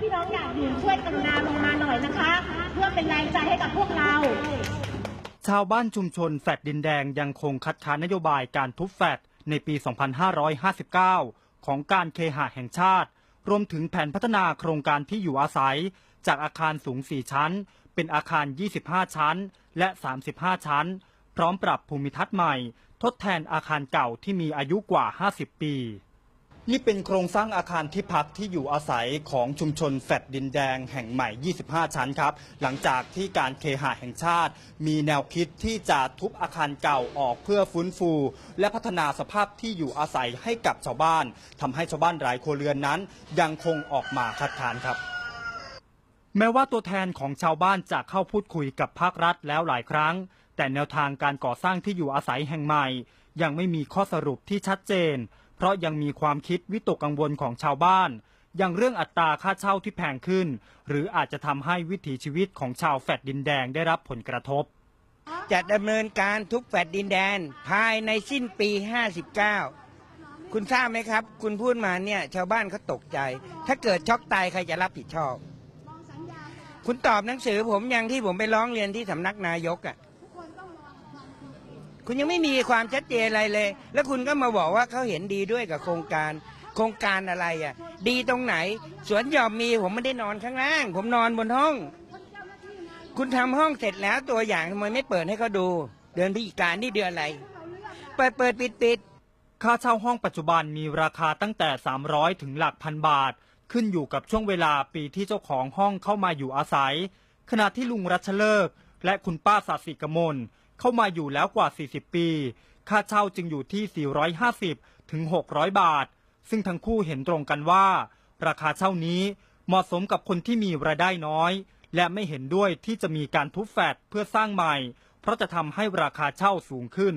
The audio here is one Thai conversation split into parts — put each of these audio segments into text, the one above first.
พี่น้องอยากอยู่ช่วยกรุณาลงมาหน่อยนะคะ เพื่อเป็นแรงใจให้กับพวกเรา ชาวบ้านชุมชนแฟดดินแดงยังคงคัดค้านนโยบายการทุบแฟดในปี 2559 ของการเคหะแห่งชาติ รวมถึงแผนพัฒนาโครงการที่อยู่อาศัย จากอาคารสูง 4 ชั้น เป็นอาคาร 25 ชั้น และ 35 ชั้น พร้อมปรับภูมิทัศน์ใหม่ ทดแทนอาคารเก่าที่มีอายุกว่า 50 ปี นี่เป็นโครงสร้างอาคารที่พักที่อยู่อาศัยของชุมชนแฟดดินแดงแห่งใหม่ 25 ชั้นครับ หลังจากที่การเคหะแห่งชาติ มีแนวคิดที่จะทุบอาคารเก่าออกเพื่อฟื้นฟู และพัฒนาสภาพที่อยู่อาศัยให้กับชาวบ้านทำให้ชาวบ้านหลายครัวเรือนนั้น ยังคงออกมาคัดค้านครับแม้ว่าตัวแทนของชาวบ้านจะเข้าพูดคุยกับภาครัฐแล้วหลายครั้ง แต่แนวทางการก่อสร้างที่อยู่อาศัยแห่งใหม่ ยังไม่มีข้อสรุปที่ชัดเจน เพราะยังมีความคิดวิตกกังวลของชาวบ้าน อย่างเรื่องอัตราค่าเช่าที่แพงขึ้น หรืออาจจะทำให้วิถีชีวิตของชาวแฟดดินแดงได้รับผลกระทบ จะดำเนินการทุบแฟดดินแดนภายในสิ้นปี 59 คุณทราบไหมครับ คุณพูดมาเนี่ยชาวบ้านเขาตกใจ ถ้าเกิดช็อกตายใครจะรับผิดชอบ คุณตอบหนังสือผมยังที่ผมไปร้องเรียนที่สำนักนายกอะ่ะ คุณยังไม่มีความชัดเจนอะไรเลย แล้วคุณก็มาบอกว่าเขาเห็นดีด้วยกับโครงการ โครงการอะไรอะ่ะ ดีตรงไหน สวนหย่อมมีผมไม่ได้นอนข้างล่าง ผมนอนบนห้อง คุณทำห้องเสร็จแล้วตัวอย่างทำไมไม่เปิดให้เขาดู เดือนพฤศจิกายนนี่เดือนอะไร เปิดเปิดปิดปิดค่าเช่าห้องปัจจุบันมีราคาตั้งแต่ 300 ถึงหลักพันบาท ขึ้นอยู่กับช่วงเวลาปีที่เจ้าของห้องเข้ามาอยู่อาศัย ขณะที่ลุงรัชเลิก และคุณป้าสาสิกมล เข้ามาอยู่แล้วกว่า 40 ปี ค่าเช่าจึงอยู่ที่ 450 ถึง 600 บาท ซึ่งทั้งคู่เห็นตรงกันว่า ราคาเช่านี้เหมาะสมกับคนที่มีรายได้น้อย และไม่เห็นด้วยที่จะมีการทุบแฟดเพื่อสร้างใหม่ เพราะจะทำให้ราคาเช่าสูงขึ้น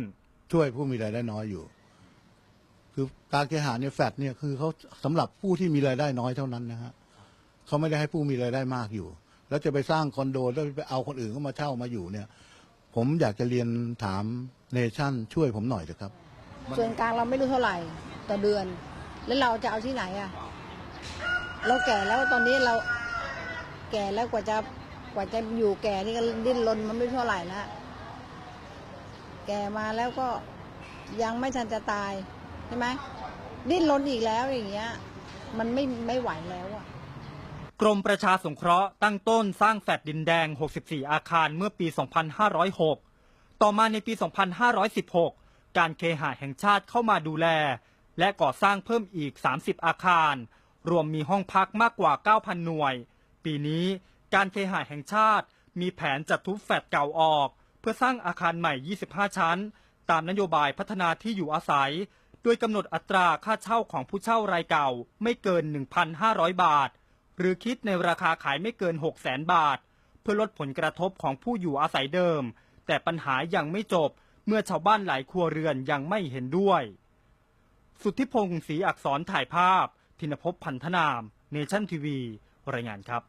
ช่วยผู้มีรายได้น้อยอยู่ คือการเคหะเนี่ยแฟดเนี่ยคือเขาสำหรับผู้ที่มีรายได้น้อยเท่านั้นนะฮะเขาไม่ได้ให้ผู้มีรายได้มากอยู่ แล้วจะไปสร้างคอนโดแล้วไปเอาคนอื่นเข้ามาเช่ามาอยู่เนี่ย ผมอยากจะเรียนถามเนชั่นช่วยผมหน่อยเถอะครับ ส่วนกลางเราไม่รู้เท่าไหร่ต่อเดือน แล้วเราจะเอาที่ไหนอะเราแก่แล้วตอนนี้เราแก่แล้วกว่าจะกว่าจะอยู่แก่นี่ก็ดิ้นรนมันไม่เท่าไหร่แล้วแก่มาแล้วก็ยังไม่ทันจะตายใช่ไหมดิ้นรนอีกแล้วอย่างเงี้ย มันไม่ไม่ไหวแล้วอะ กรมประชาสงเคราะห์ตั้งต้นสร้างแฟลตดินแดง 64 อาคารเมื่อปี 2506 ต่อมาในปี 2516 การเคหะแห่งชาติเข้ามาดูแล และก่อสร้างเพิ่มอีก 30 อาคาร รวมมีห้องพักมากกว่า 9,000 หน่วย ปีนี้การเคหะแห่งชาติมีแผนจัดทุบแฟลตเก่าออก เพื่อสร้างอาคารใหม่ 25 ชั้น ตามนโยบายพัฒนาที่อยู่อาศัย โดยกำหนดอัตราค่าเช่าของผู้เช่ารายเก่าไม่เกิน 1,500 บาท หรือคิดในราคาขายไม่เกิน 6 0 0 0 0 0บาท เพื่อลดผลกระทบของผู้อยู่อาศัยเดิม แต่ปัญหายังไม่จบเมื่อชาวบ้านหลายครัวเรือนยังไม่เห็นด้วย สุทธิพงศ์ศรีอักษรถ่ายภาพ ธินภพพันธนาม เนชั่นทีวี รายงานครับ